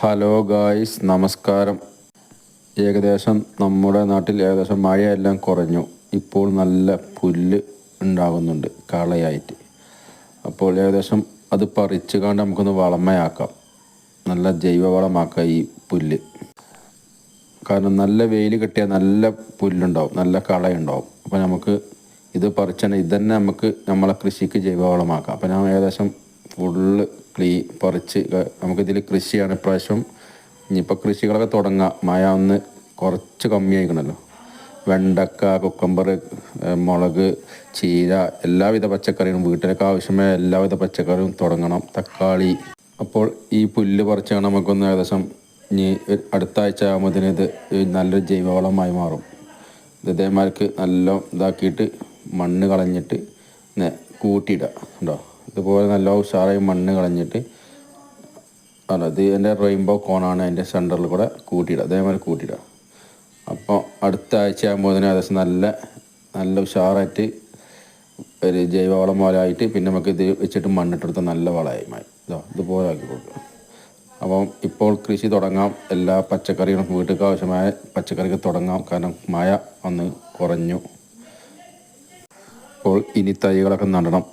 Hello guys നമസ്കാരം. ഏകദേശം നമ്മുടെ നാട്ടിൽ ഏകദേശം മഴയെല്ലാം കുറഞ്ഞു. ഇപ്പോൾ നല്ല പുല്ല് ഉണ്ടാകുന്നുണ്ട് കളയായിട്ട്. അപ്പോൾ ഏകദേശം അത് പറിച്ച് കണ്ട് നമുക്കൊന്ന് വളമയാക്കാം. നല്ല ജൈവവളമാക്കാം ഈ പുല്ല്. കാരണം നല്ല വെയിൽ കിട്ടിയാൽ നല്ല പുല്ലുണ്ടാവും നല്ല കളയുണ്ടാവും. അപ്പോൾ നമുക്ക് ഇത് പറിച്ചാൽ ഇത് തന്നെ നമുക്ക് നമ്മളെ കൃഷിക്ക് ജൈവവളമാക്കാം. അപ്പോൾ ഞാൻ ഏകദേശം ഫുള്ള് ക്ലീ പറിച്ച് നമുക്കിതിൽ കൃഷിയാണ് ഇപ്രാവശ്യം. ഇനിയിപ്പോൾ കൃഷികളൊക്കെ തുടങ്ങാം. മഴ ഒന്ന് കുറച്ച് കമ്മിയായിക്കണല്ലോ. വെണ്ടക്ക കുക്കമ്പർ മുളക് ചീര എല്ലാവിധ പച്ചക്കറികളും വീട്ടിലേക്ക് ആവശ്യമായ എല്ലാവിധ പച്ചക്കറിയും തുടങ്ങണം. തക്കാളി. അപ്പോൾ ഈ പുല്ല് പറിച്ചാണ് നമുക്കൊന്ന് ഏകദേശം ഇനി അടുത്ത ആഴ്ച ആകുമ്പോഴത്തേന് ഇത് നല്ലൊരു ജൈവവളമായി മാറും. ഇത് ഇതേമാർക്ക് നല്ല ഇതാക്കിയിട്ട് മണ്ണ് കളഞ്ഞിട്ട് കൂട്ടിയിടുക. ഉണ്ടോ ഇതുപോലെ നല്ല ഉഷാറായി മണ്ണ് കളഞ്ഞിട്ട് അല്ല ഇത് എന്റെ റെയിൻബോ കോണാണ് അതിന്റെ സെന്ററിൽ കൂടെ കൂട്ടിയിടുക അതേമാതിരി കൂട്ടിയിടുക. അപ്പോൾ അടുത്ത ആഴ്ച ആകുമ്പോൾ അതിന് ഏകദേശം നല്ല നല്ല ഉഷാറായിട്ട് ഒരു ജൈവവളം പോലെ ആയിട്ട് പിന്നെ നമുക്ക് ഇത് വെച്ചിട്ട് മണ്ണിട്ടെടുത്ത നല്ല വളമായി. മാറി ഇതോ ഇതുപോലെ ആക്കി കൊടുക്കുക. അപ്പം ഇപ്പോൾ കൃഷി തുടങ്ങാം എല്ലാ പച്ചക്കറികളും വീട്ടിൽ ആവശ്യമായ പച്ചക്കറികൾ തുടങ്ങാം കാരണം മഴ ഒന്ന് കുറഞ്ഞു. അപ്പോൾ ഇനി തൈകളൊക്കെ നടണം.